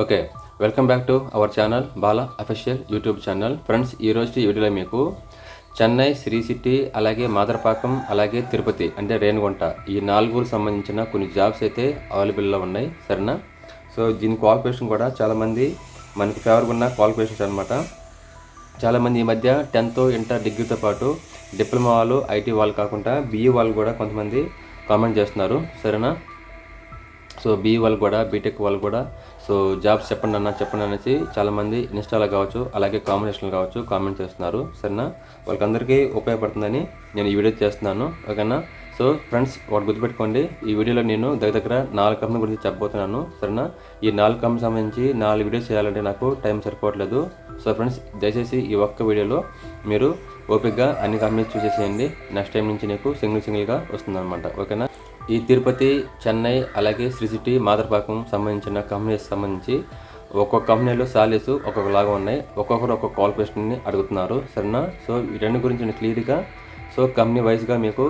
Okay welcome back to our channel Bala official YouTube channel. Friends ఈ రోజు ఈ వీడియోలో మీకు చెన్నై శ్రీ సిటీ అలాగే మాదరపాకం అలాగే తిరుపతి అంటే రేణుగుంట ఈ నాలుగుకు సంబంధించిన కొన్ని జాబ్స్ అయితే అవైలబుల్లో ఉన్నాయి సరేనా? సో దీని క్వాలిఫికేషన్ కూడా చాలామంది మనకి ఫేవర్గా ఉన్న క్వాలిఫికేషన్స్ అనమాట చాలామంది ఈ మధ్య టెన్త్ ఇంటర్ డిగ్రీతో పాటు డిప్లొమా వాళ్ళు ఐటీ వాళ్ళు కాకుండా బీఈ వాళ్ళు కూడా కొంతమంది కామెంట్ చేస్తున్నారు సరేనా? సో బీ వాళ్ళు కూడా బీటెక్ వాళ్ళు కూడా సో జాబ్స్ చెప్పండి అన్న చెప్పండి అనేసి చాలామంది ఇన్స్టాలో కావచ్చు అలాగే కాంబినేషన్లో కావచ్చు కామెంట్ చేస్తున్నారు. సరేనా? వాళ్ళకందరికీ ఉపయోగపడుతుందని నేను ఈ వీడియో చేస్తున్నాను. ఓకేనా? సో ఫ్రెండ్స్ ఒకటి గుర్తుపెట్టుకోండి. ఈ వీడియోలో నేను దగ్గర దగ్గర నాలుగు కంపెనీ గురించి చెప్పబోతున్నాను సరేనా? ఈ నాలుగు కంపెనీ సంబంధించి నాలుగు వీడియోస్ చేయాలంటే నాకు టైం సరిపోవట్లేదు. సో ఫ్రెండ్స్ దయచేసి ఈ ఒక్క వీడియోలో మీరు ఓపిక్గా అన్ని కంపెనీస్ చూసేసేయండి. నెక్స్ట్ టైం నుంచి నీకు సింగిల్ సింగిల్గా వస్తుందన్నమాట ఓకేనా? ఈ తిరుపతి చెన్నై అలాగే శ్రీ సిటీ మాదరపాకం సంబంధించిన కంపెనీస్ సంబంధించి ఒక్కొక్క కంపెనీలో సాలీస్ ఒక్కొక్కలాగా ఉన్నాయి. ఒక్కొక్కరు ఒక్కొక్క క్వాలిఫికేషన్ని అడుగుతున్నారు సరేనా? సో ఈ రెండు గురించి నేను క్లియర్గా సో కంపెనీ వైజ్గా మీకు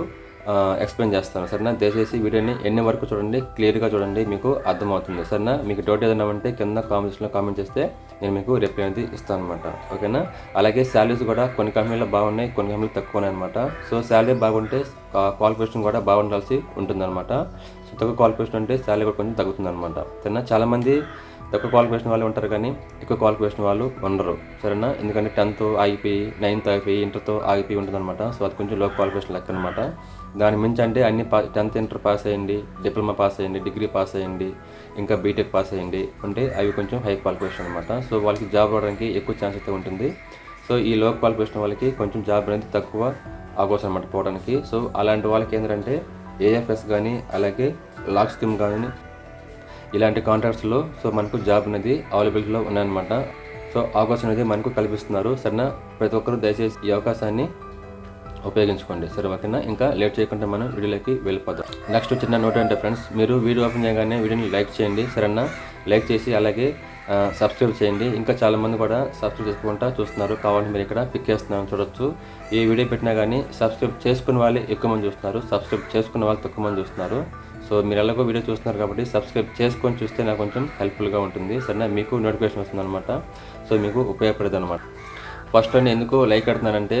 ఎక్స్ప్లెయిన్ చేస్తాను. సరేనా? దయచేసి వీడియోని ఎన్ని వరకు చూడండి క్లియర్గా చూడండి మీకు అర్థమవుతుంది. సరేనా? మీకు డౌట్ ఏదైనా ఉంటే కింద కామెంట్స్లో కామెంట్ చేస్తే నేను మీకు రిప్లై అనేది ఇస్తాను అనమాట ఓకేనా? అలాగే శాలరీస్ కూడా కొన్ని కంపెనీలు బాగున్నాయి కొన్ని కంపెనీలు తక్కువ ఉన్నాయి అనమాట సో శాలరీ బాగుంటే క్వాలిఫికేషన్ కూడా బాగుండాల్సి ఉంటుందన్నమాట. సో తక్కువ క్వాలిఫికేషన్ ఉంటే శాలరీ కూడా కొంచెం తగ్గుతుంది అనమాట సరేనా? చాలామంది తక్కువ క్వాలిఫికేషన్ వాళ్ళు ఉంటారు కానీ ఎక్కువ క్వాలిఫికేషన్ వాళ్ళు ఉండరు. సరేనా? ఎందుకంటే టెన్త్ ఆగిపోయి నైన్త్ ఆగిపోయి ఇంటర్తో ఆగిపోయి ఉంటుందన్నమాట. సో అది కొంచెం లో క్వాలిఫికేషన్ లెక్క అనమాట దాని మించి అంటే అన్ని పా టెన్త్ ఇంటర్ పాస్ అయ్యండి డిప్లొమా పాస్ అయ్యండి డిగ్రీ పాస్ అయ్యండి ఇంకా బీటెక్ పాస్ అయ్యండి అంటే అవి కొంచెం హై క్వాలిఫికేషన్ అనమాట సో వాళ్ళకి జాబ్ రావడానికి ఎక్కువ ఛాన్స్ అయితే ఉంటుంది. సో ఈ లో క్వాలిఫికేషన్ వాళ్ళకి కొంచెం జాబ్ అనేది తక్కువ అవకాశం అనమాట పోవడానికి. సో అలాంటి వాళ్ళకి ఏంటంటే ఏఎఫ్ఎస్ కానీ అలాగే లాక్ స్కీమ్ కానీ ఇలాంటి కాంట్రాక్ట్స్లో సో మనకు జాబ్ అనేది అవైలబిలిటీలో ఉన్నాయన్నమాట. సో అవకాశం అనేది మనకు కల్పిస్తున్నారు. సరేనా? ప్రతి ఒక్కరూ దయచేసి ఈ అవకాశాన్ని ఉపయోగించుకోండి. సరే ఓకేనా? ఇంకా లేట్ చేయకుండా మనం వీడియోలోకి వెళ్ళిపోదాం. నెక్స్ట్ చిన్న నోట్ అంటే ఫ్రెండ్స్ మీరు వీడియో ఓపెన్ చేయగానే వీడియోని లైక్ చేయండి సరేనా? లైక్ చేసి అలాగే సబ్స్క్రైబ్ చేయండి. ఇంకా చాలామంది కూడా సబ్స్క్రైబ్ చేసుకుంటా చూస్తున్నారు. కావాలంటే మీరు ఇక్కడ పిక్ చేస్తున్నాను చూడొచ్చు. ఈ వీడియో పెట్టినా కానీ సబ్స్క్రైబ్ చేసుకున్న వాళ్ళే ఎక్కువ మంది చూస్తున్నారు. సబ్స్క్రైబ్ చేసుకున్న వాళ్ళు తక్కువ మంది చూస్తున్నారు. సో మీరు ఎలాగో వీడియో చూస్తున్నారు కాబట్టి సబ్స్క్రైబ్ చేసుకొని చూస్తే నాకు కొంచెం హెల్ప్ఫుల్గా ఉంటుంది. సరేనా? మీకు నోటిఫికేషన్ వస్తుంది అనమాట సో మీకు ఉపయోగపడదు అనమాట ఫస్ట్ నేను ఎందుకు లైక్ పెడుతున్నానంటే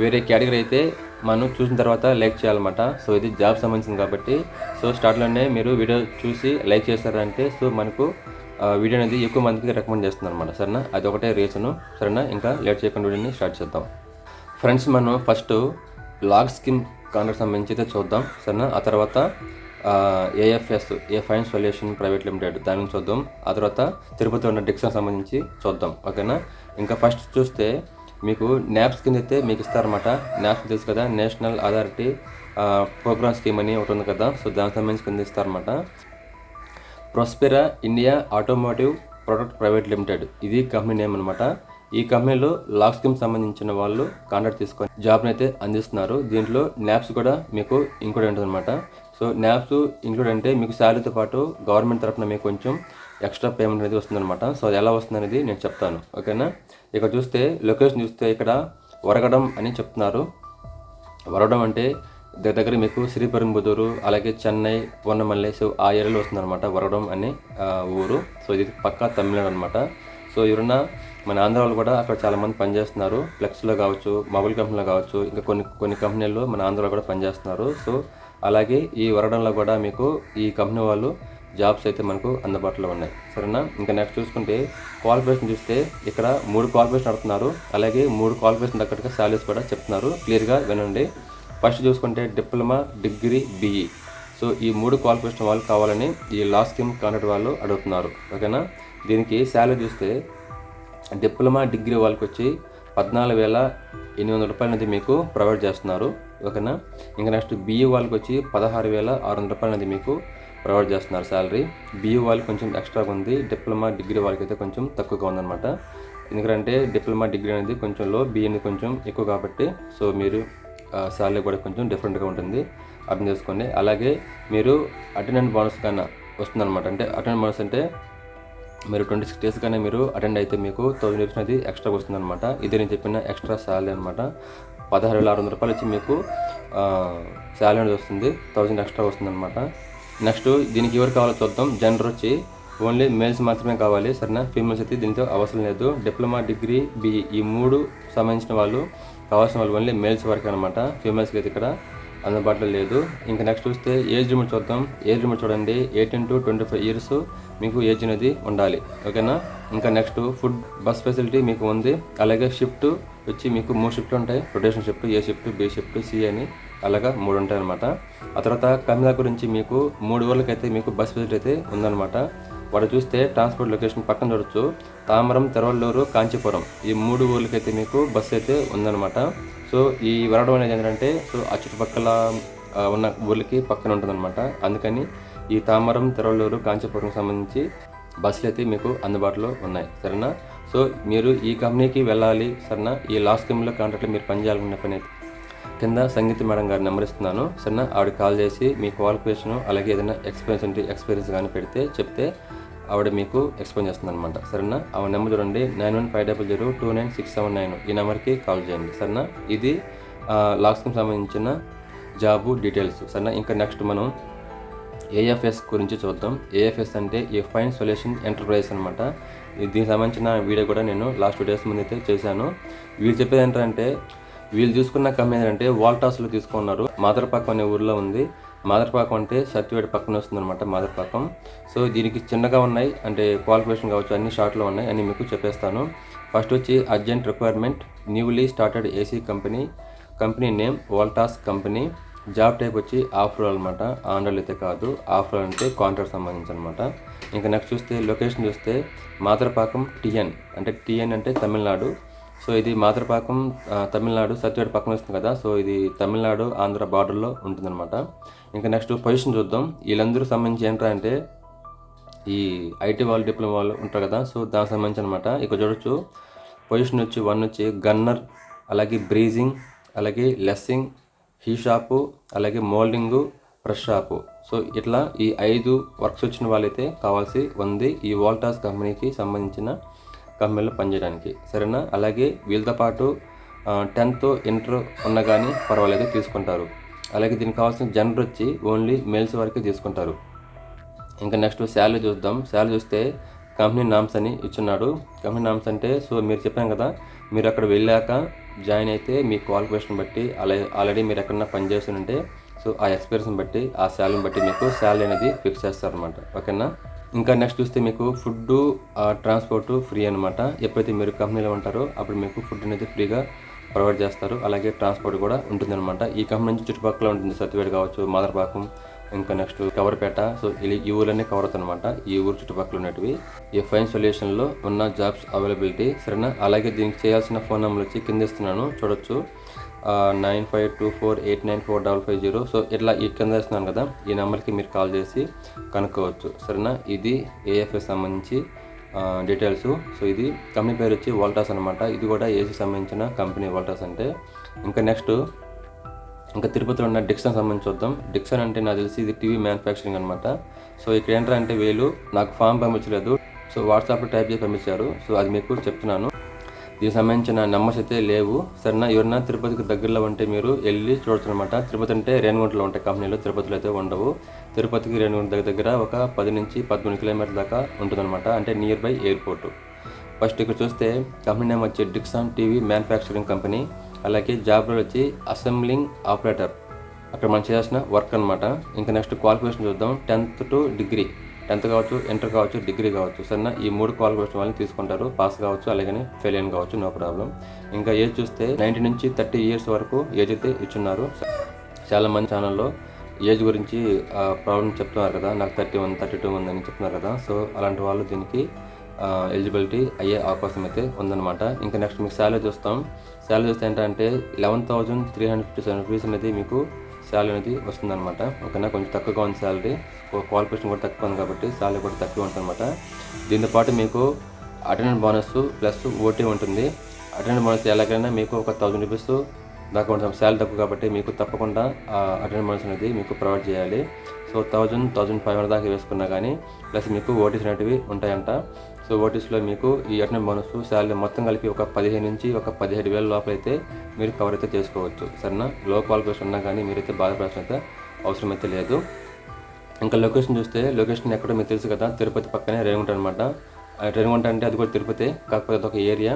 వేరే కేటగిరీ అయితే మనం చూసిన తర్వాత లైక్ చేయాలన్నమాట. సో ఇది జాబ్ సంబంధించింది కాబట్టి. సో స్టార్ట్లోనే మీరు వీడియో చూసి లైక్ చేస్తారంటే సో మనకు వీడియో అనేది ఎక్కువ మందికి రికమెండ్ చేస్తుంది అనమాట సరేనా? అది ఒకటే రీజను. సరేనా? ఇంకా లేట్ చేయకుండా వీడియోని స్టార్ట్ చేద్దాం. ఫ్రెండ్స్ మనం ఫస్ట్ లాగ్ స్కీమ్ కాంట్రాక్ట్ సంబంధించి అయితే చూద్దాం. సరేనా? ఆ తర్వాత AFS a fine solution private limited దాని నుంచి చూద్దాం. ఆ తర్వాత తిరుపతి ఉన్న డిక్షన్ సంబంధించి చూద్దాం. ఓకేనా? ఇంకా ఫస్ట్ చూస్తే మీకు న్యాప్స్ కింద అయితే మీకు ఇస్తారన్నమాట. న్యాప్స్ తెలుసు కదా నేషనల్ అథారిటీ ప్రోగ్రామ్ స్కీమ్ అని ఒకటి ఉంది కదా సో దానికి సంబంధించి కింద ఇస్తారన్నమాట. Prospera India automotive product private limited ఇది కంపెనీ నేమ్ అనమాట ఈ కంపెనీలో లాక్ స్కీమ్ సంబంధించిన వాళ్ళు కాంట్రాక్ట్ తీసుకొని జాబ్ని అయితే అందిస్తున్నారు. దీంట్లో న్యాప్స్ కూడా మీకు ఇంక్లూడ్ ఉంటుంది అనమాట సో న్యాప్స్ ఇంక్లూడ్ అంటే మీకు శాలరీతో పాటు గవర్నమెంట్ తరఫున మీకు కొంచెం ఎక్స్ట్రా పేమెంట్ అనేది వస్తుందన్నమాట. సో అది ఎలా వస్తుంది అనేది నేను చెప్తాను. ఓకేనా? ఇక్కడ చూస్తే లొకేషన్ చూస్తే ఇక్కడ వరగడం అని చెప్తున్నారు. వరగడం అంటే దగ్గర దగ్గర మీకు శ్రీపెరుంబుదూరు అలాగే చెన్నై పొన్నమల్లె సో ఆ ఏరియాలో వస్తుందన్నమాట వరగడం అనే ఊరు. సో ఇది పక్కా తమిళనాడు అనమాట సో ఎవరన్నా మన ఆంధ్ర వాళ్ళు కూడా అక్కడ చాలామంది పనిచేస్తున్నారు. ఫ్లెక్స్లో కావచ్చు మొబైల్ కంపెనీలో కావచ్చు ఇంకా కొన్ని కొన్ని కంపెనీల్లో మన ఆంధ్రలో కూడా పనిచేస్తున్నారు. సో అలాగే ఈ వరడంలో కూడా మీకు ఈ కంపెనీ వాళ్ళు జాబ్స్ అయితే మనకు అందుబాటులో ఉన్నాయి. సరేనా? ఇంకా నెక్స్ట్ చూసుకుంటే క్వాలిఫికేషన్ చూస్తే ఇక్కడ మూడు క్వాలిఫికేషన్ అడుగుతున్నారు అలాగే మూడు క్వాలిఫికేషన్ తగ్గట్టుగా శాలరీస్ కూడా చెప్తున్నారు. క్లియర్గా వినండి. ఫస్ట్ చూసుకుంటే డిప్లొమా డిగ్రీ బీఈ సో ఈ మూడు క్వాలిఫికేషన్ వాళ్ళు కావాలని ఈ లా స్కీమ్ కాంట్రాక్ట్ వాళ్ళు అడుగుతున్నారు. ఓకేనా? దీనికి శాలరీ చూస్తే డిప్లొమా డిగ్రీ వాళ్ళకి వచ్చి పద్నాలుగు వేల ఎనిమిది వందల రూపాయలు అనేది మీకు ప్రొవైడ్ చేస్తున్నారు. ఓకేనా? ఇంకా నెక్స్ట్ బీఈ వాళ్ళకి వచ్చి పదహారు వేల ఆరు వందల రూపాయలు అనేది మీకు ప్రొవైడ్ చేస్తున్నారు శాలరీ. బిఈ వాళ్ళకి కొంచెం ఎక్స్ట్రాగా ఉంది. డిప్లొమా డిగ్రీ వాళ్ళకి అయితే కొంచెం తక్కువగా ఉందన్నమాట. ఎందుకంటే డిప్లొమా డిగ్రీ అనేది కొంచెం లో బీఈ అనేది కొంచెం ఎక్కువ కాబట్టి సో మీరు శాలరీ కూడా కొంచెం డిఫరెంట్గా ఉంటుంది. అర్థం చేసుకోండి. అలాగే మీరు అటెండెంట్ బోనస్ కన్నా వస్తుందన్నమాట. అంటే అటెండెంట్ బోనస్ అంటే మీరు ట్వంటీ సిక్స్ డేస్ కానీ మీరు అటెండ్ అయితే మీకు థౌసండ్ రూపీస్ అనేది ఎక్స్ట్రా వస్తుందన్నమాట. ఇది నేను చెప్పిన ఎక్స్ట్రా శాలరీ అనమాట పదహారు వేల ఆరు వందల రూపాయలు వచ్చి మీకు శాలరీ అనేది వస్తుంది. థౌసండ్ ఎక్స్ట్రా వస్తుందన్నమాట. నెక్స్ట్ దీనికి ఎవరు కావాలో చూద్దాం. జెండర్ వచ్చి ఓన్లీ మేల్స్ మాత్రమే కావాలి. సరేనా? ఫీమేల్స్ అయితే దీంతో అవసరం లేదు. డిప్లొమా డిగ్రీ బిఈ ఈ మూడు సంబంధించిన వాళ్ళు కావాల్సిన వాళ్ళు ఓన్లీ మేల్స్ వరకు అనమాట ఫీమేల్స్కి అయితే ఇక్కడ అందుబాటులో లేదు. ఇంకా నెక్స్ట్ చూస్తే ఏజ్ లిమిట్ చూద్దాం. ఏజ్ లిమిట్ చూడండి. Eighteen to twenty five years మీకు ఏజ్ అనేది ఉండాలి. ఓకేనా? ఇంకా నెక్స్ట్ ఫుడ్ బస్ ఫెసిలిటీ మీకు ఉంది. అలాగే షిఫ్ట్ వచ్చి మీకు మూడు షిఫ్ట్లు ఉంటాయి. Rotation shift A shift B shift C అని అలాగా మూడు ఉంటాయి అనమాట ఆ తర్వాత కమిలా గురించి మీకు మూడు ఊర్లకైతే మీకు బస్ ఫెసిలిటీ అయితే ఉందన్నమాట. వాడు చూస్తే ట్రాన్స్పోర్ట్ లొకేషన్ పక్కన చూడొచ్చు. తామరం తెరవల్లూరు కాంచీపురం ఈ మూడు ఊర్లకైతే మీకు బస్సు అయితే ఉందన్నమాట. సో ఈ వరడం అనేది ఏంటంటే సో ఆ చుట్టుపక్కల ఉన్న ఊర్లకి పక్కన ఉంటుందన్నమాట. అందుకని ఈ తామరం తెరవల్లూరు కాంచీపురం సంబంధించి బస్సులు అయితే మీకు అందుబాటులో ఉన్నాయి. సరేనా? సో మీరు ఈ కంపెనీకి వెళ్ళాలి సరేనా? ఈ లాస్ట్ కంపెనీలో కాంట్రాక్ట్లో మీరు పనిచేయాలనుకునే పని అయితే కింద సంగీత మేడం గారి నెంబర్ ఇస్తున్నాను సరేనా? ఆవిడ కాల్ చేసి మీ క్వాలిఫికేషన్ అలాగే ఏదైనా ఎక్స్పీరియన్స్ ఉంటే ఎక్స్పీరియన్స్ కానీ పెడితే చెప్తే ఆవిడ మీకు ఎక్స్ప్లెయిన్ చేస్తుంది అనమాట సరేనా? ఆవిడ నెంబర్ చూడండి nine one five double zero two nine six seven nine. ఈ నెంబర్కి కాల్ చేయండి. సరేనా? ఇది లాక్స్కి సంబంధించిన జాబు డీటెయిల్స్. సరేనా? ఇంకా నెక్స్ట్ మనం ఏఎఫ్ఎస్ గురించి చూద్దాం. ఏఎఫ్ఎస్ అంటే ఏ ఫైన్ సొల్యూషన్ ఎంటర్ప్రైజ్ అనమాట దీనికి సంబంధించిన వీడియో కూడా నేను లాస్ట్ టూ డేస్ ముందు అయితే చేశాను. వీళ్ళు చెప్పేది ఏంటంటే వీళ్ళు తీసుకున్న కంపెనీ ఏంటంటే వాల్టాస్లో తీసుకున్నారు. మాదరపాకం అనే ఊర్లో ఉంది. మాదరపాకం అంటే సత్యవేడి పక్కన వస్తుంది అనమాట మాదరపాకం. సో దీనికి చిన్నగా ఉన్నాయి. అంటే క్వాలిఫికేషన్ కావచ్చు అన్ని షార్ట్లో ఉన్నాయి. అని మీకు చెప్పేస్తాను. ఫస్ట్ వచ్చి urgent requirement newly started AC company company name Voltas company job type వచ్చి ఆఫ్రోల్ అనమాట ఆండ్రాయిడ్ అయితే కాదు. ఆఫ్రోల్ అంటే కాంట్రాక్ట్ సంబంధించి అనమాట ఇంకా నెక్స్ట్ చూస్తే లొకేషన్ చూస్తే మాదరపాకం టిఎన్ అంటే టిఎన్ అంటే తమిళనాడు. సో ఇది మాతృపాకం తమిళనాడు సత్యవేడు పక్కన వస్తుంది కదా సో ఇది తమిళనాడు ఆంధ్ర బార్డర్లో ఉంటుందన్నమాట. ఇంకా నెక్స్ట్ పొజిషన్ చూద్దాం. వీళ్ళందరూ సంబంధించి ఏంటంటే అంటే ఈ ఐటీ వాళ్ళు డిప్లొమా వాళ్ళు ఉంటారు కదా సో దానికి సంబంధించి అనమాట ఇక్కడ చూడొచ్చు. పొజిషన్ వచ్చి వన్ వచ్చి గన్నర్ అలాగే బ్రీజింగ్ అలాగే లెస్సింగ్ హీ షాపు అలాగే మోల్డింగు ప్రెస్ షాపు. సో ఇట్లా ఈ ఐదు వర్క్స్ వచ్చిన వాళ్ళైతే కావాల్సి ఉంది. ఈ వాల్టాస్ కంపెనీకి సంబంధించిన కంపెనీలో పనిచేయడానికి సరేనా? అలాగే వీళ్ళతో పాటు టెన్త్ ఇంటర్ ఉన్నా కానీ పర్వాలేదు తీసుకుంటారు. అలాగే దీనికి కావాల్సిన జనర్ వచ్చి ఓన్లీ మేల్స్ వరకే తీసుకుంటారు. ఇంకా నెక్స్ట్ శాలరీ చూద్దాం. శాలరీ చూస్తే కంపెనీ నామ్స్ అని ఇచ్చున్నాడు. కంపెనీ నామ్స్ అంటే సో మీరు చెప్పాం కదా మీరు అక్కడ వెళ్ళాక జాయిన్ అయితే మీ క్వాలిఫికేషన్ బట్టి అలా ఆల్రెడీ మీరు ఎక్కడన్నా పనిచేస్తుంటే సో ఆ ఎక్స్పీరియన్స్ బట్టి ఆ శాలరీని బట్టి మీకు శాలరీ అనేది ఫిక్స్ చేస్తారనమాట ఓకేనా? ఇంకా నెక్స్ట్ చూస్తే మీకు ఫుడ్ ట్రాన్స్పోర్ట్ ఫ్రీ అనమాట ఎప్పుడైతే మీరు కంపెనీలో ఉంటారో అప్పుడు మీకు ఫుడ్ అనేది ఫ్రీగా ప్రొవైడ్ చేస్తారు. అలాగే ట్రాన్స్పోర్ట్ కూడా ఉంటుందన్నమాట. ఈ కంపెనీ నుంచి చుట్టుపక్కల ఉంటుంది సత్యవేడ్ కావచ్చు మాదరపాకం ఇంకా నెక్స్ట్ కవర్పేట సో ఈ ఊర్లన్నీ కవర్ అవుతాయన్నమాట. ఈ ఊరు చుట్టుపక్కల ఉన్నటివి. ఈ ఫైన్ సొల్యూషన్లో ఉన్న జాబ్స్ అవైలబిలిటీ సరేనా? అలాగే దీనికి చేయాల్సిన ఫోన్ నెంబర్ వచ్చి కింద ఇస్తున్నాను. చూడొచ్చు. Nine five two four eight nine four double five zero. So ఇట్లా ఈ కింద ఇస్తున్నాను కదా ఈ నెంబర్కి మీరు కాల్ చేసి కనుక్కోవచ్చు. సరేనా? ఇది ఏఎఫ్ఎస్ సంబంధించి డీటెయిల్స్. సో ఇది కంపెనీ పేరు వచ్చి వోల్టాస్ అనమాట ఇది కూడా ఏసీ సంబంధించిన కంపెనీ వోల్టాస్ అంటే. ఇంకా నెక్స్ట్ ఇంకా తిరుపతిలో ఉన్న డిక్సన్ సంబంధించి చూద్దాం. డిక్సన్ అంటే నాకు తెలిసి ఇది టీవీ మ్యానుఫ్యాక్చరింగ్ అనమాట సో ఇక్కడ ఏంటంటే వీళ్ళు నాకు ఫామ్ పంపించలేదు. సో వాట్సాప్లో టైప్ చేసి పంపించారు. సో అది మీకు చెప్తున్నాను. దీనికి సంబంధించిన నెంబర్స్ అయితే లేవు. సరేనా ఎవరన్నా తిరుపతికి దగ్గరలో ఉంటే మీరు వెళ్ళి చూడొచ్చు అనమాట తిరుపతి అంటే రేణిగుంటలో ఉంటాయి కంపెనీలు. తిరుపతిలో అయితే ఉండవు. తిరుపతికి రేణిగుంట దగ్గర దగ్గర ఒక పది నుంచి పదమూడు కిలోమీటర్ల దాకా ఉంటుందన్నమాట. అంటే నియర్ బై ఎయిర్పోర్ట్ ఫస్ట్ ఇక్కడ చూస్తే కంపెనీ నేమ్ వచ్చి డిక్సాన్ టీవీ మ్యానుఫ్యాక్చరింగ్ కంపెనీ అలాగే జాబ్ రోల్ వచ్చి అసెంబ్లింగ్ ఆపరేటర్ అక్కడ మనం చేయాల్సిన వర్క్ అనమాట ఇంకా నెక్స్ట్ క్వాలిఫికేషన్ చూద్దాం. టెన్త్ టు డిగ్రీ టెన్త్ కావచ్చు ఇంటర్ కావచ్చు డిగ్రీ కావచ్చు సరేనా? ఈ మూడు క్వాలిఫికేషన్ వాళ్ళని తీసుకుంటారు. పాస్ కావచ్చు అలాగే ఫెయిల్ అయిన కావచ్చు నో ప్రాబ్లం. ఇంకా ఏజ్ చూస్తే నైంటీ నుంచి థర్టీ ఇయర్స్ వరకు ఏజ్ అయితే ఇచ్చున్నారు. చాలా మంది ఛానల్లో ఏజ్ గురించి ప్రాబ్లం చెప్తున్నారు కదా నాకు థర్టీ వన్ థర్టీ టూ ఉందని చెప్తున్నారు కదా. సో అలాంటి వాళ్ళు దీనికి ఎలిజిబిలిటీ అయ్యే అవకాశం అయితే ఉందన్నమాట. ఇంకా నెక్స్ట్ మీకు శాలరీ చూస్తాం. శాలరీ చూస్తే ఏంటంటే eleven thousand three hundred fifty seven rupees అనేది మీకు శాలరీ అనేది వస్తుందన్నమాట. ఓకేనా? కొంచెం తక్కువగా ఉంది శాలరీ. క్వాలిఫికేషన్ కూడా తక్కువ ఉంది కాబట్టి శాలరీ కూడా తక్కువ ఉంటుందన్నమాట. దీంతో పాటు మీకు అటెండెన్స్ బోనస్ ప్లస్ ఓటీ ఉంటుంది. అటెండెన్స్ బోనస్ ఎలాగైనా మీకు ఒక థౌజండ్ రూపీస్ దాకా ఉంటుంది. శాలరీ తక్కువ కాబట్టి మీకు తప్పకుండా ఆ అటెండెన్స్ బోనస్ అనేది మీకు ప్రొవైడ్ చేయాలి. So thousand thousand five hundred దాకా వేసుకున్నా కానీ ప్లస్ మీకు ఓటీస్ అనేటివి ఉంటాయంట. సో ఓటీస్లో మీకు ఈ అటెండ్ బోనస్ శాలరీ మొత్తం కలిపి ఒక పదిహేను నుంచి ఒక పదిహేడు వేల లోపల అయితే మీరు కవర్ అయితే చేసుకోవచ్చు. సరేనా? లో క్వాలిఫికేషన్ ఉన్నా కానీ మీరైతే బాధపడాల్సిన అయితే అవసరం అయితే లేదు. ఇంకా లొకేషన్ చూస్తే లొకేషన్ ఎక్కడో మీకు తెలుసు కదా తిరుపతి పక్కనే రేణుగుంట అనమాట రేణుగుంట అంటే అది కూడా తిరుపతి కాకపోతే అదొక ఏరియా.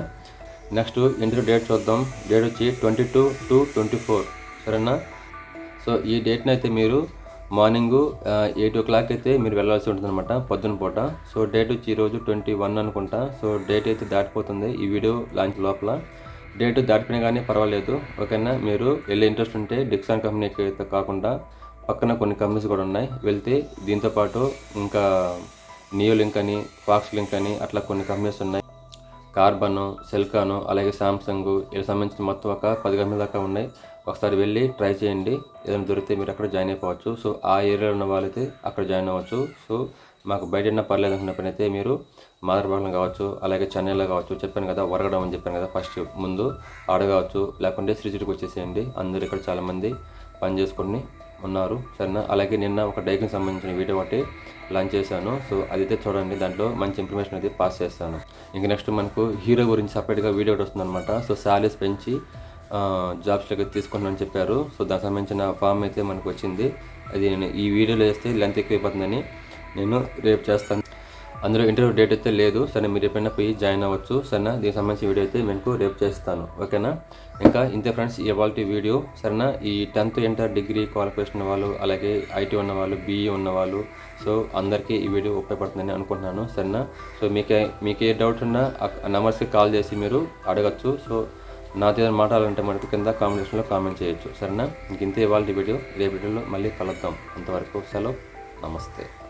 నెక్స్ట్ ఇంటర్ డేట్ చూద్దాం. డేట్ వచ్చి twenty two to twenty four. సరేనా? సో ఈ డేట్ని అయితే మీరు మార్నింగ్ ఎయిట్ ఓ క్లాక్ అయితే మీరు వెళ్ళాల్సి ఉంటుంది అనమాట పొద్దున పూట. సో డేట్ వచ్చి ఈరోజు ట్వంటీ వన్ అనుకుంటా. సో డేట్ అయితే దాటిపోతుంది ఈ వీడియో లాంచ్ లోపల. డేట్ దాటిపోయినా కానీ పర్వాలేదు. ఓకేనా? మీరు వెళ్ళే ఇంట్రెస్ట్ ఉంటే డిక్సాన్ కంపెనీకి అయితే కాకుండా పక్కన కొన్ని కంపెనీస్ కూడా ఉన్నాయి. వెళ్తే దీంతో పాటు ఇంకా నియో లింక్ అని ఫాక్స్ లింక్ అని అట్లా కొన్ని కంపెనీస్ ఉన్నాయి. కార్బన్ సెల్కాను అలాగే సామ్సంగ్ ఇలా సంబంధించిన మొత్తం ఒక పది కంపెనీల దాకా ఉన్నాయి. ఒకసారి వెళ్ళి ట్రై చేయండి. ఏదైనా దొరికితే మీరు అక్కడ జాయిన్ అయిపోవచ్చు. సో ఆ ఏరియాలో ఉన్న వాళ్ళైతే అక్కడ జాయిన్ అవ్వచ్చు. సో మాకు బయట ఉన్న పర్లేదు అనుకున్నప్పుడైతే మీరు మాదరబాగ్లో కావచ్చు అలాగే చెన్నైలో కావచ్చు చెప్పాను కదా వరగడం అని చెప్పాను కదా ఫస్ట్ ముందు ఆడ కావచ్చు లేకుంటే శ్రీచిటికి వచ్చేసేయండి. అందరు ఇక్కడ చాలామంది పని చేసుకొని ఉన్నారు. సరేనా? అలాగే నిన్న ఒక డైకింగ్ సంబంధించిన వీడియో ఒకటి లాంచ్ చేశాను. సో అదైతే చూడండి దాంట్లో మంచి ఇన్ఫర్మేషన్ అయితే పాస్ చేస్తాను. ఇంకా నెక్స్ట్ మనకు హీరో గురించి సపరేట్గా వీడియో ఒకటి వస్తుందన్నమాట. సో శాలరీస్ పెంచి జాబ్స్లోకి తీసుకుంటానని చెప్పారు. సో దానికి సంబంధించిన ఫామ్ అయితే మనకు వచ్చింది. అది నేను ఈ వీడియోలో వేస్తే లెంత్ ఎక్కువైపోతుందని నేను రేపు చేస్తాను. అందులో ఇంటర్వ్యూ డేట్ అయితే లేదు. సరే మీరు ఎప్పుడైనా పోయి జాయిన్ అవ్వచ్చు. సరేనా? దీనికి సంబంధించిన వీడియో అయితే మీకు రేపు చేస్తాను. ఓకేనా? ఇంకా ఇంతే ఫ్రెండ్స్ ఇవాళ వీడియో సరేనా? ఈ టెన్త్ ఇంటర్ డిగ్రీ క్వాలిఫికేషన్ వాళ్ళు అలాగే ఐటీ ఉన్న వాళ్ళు బీఈ ఉన్నవాళ్ళు సో అందరికీ ఈ వీడియో ఉపయోగపడుతుందని అనుకుంటున్నాను. సరేనా? సో మీకే మీకు ఏ డౌట్ ఉన్నా ఆ నెంబర్స్కి కాల్ చేసి మీరు అడగచ్చు. సో నాతో ఏదైనా మాట్లాడాలంటే మనకు కింద కామెంటేషన్లో కామెంట్ చేయొచ్చు. సరేనా? ఇంక ఇంతే ఇవాళ వీడియో రేపు వీడియోలో మళ్ళీ కలుద్దాం. అంతవరకు సెలవు. నమస్తే.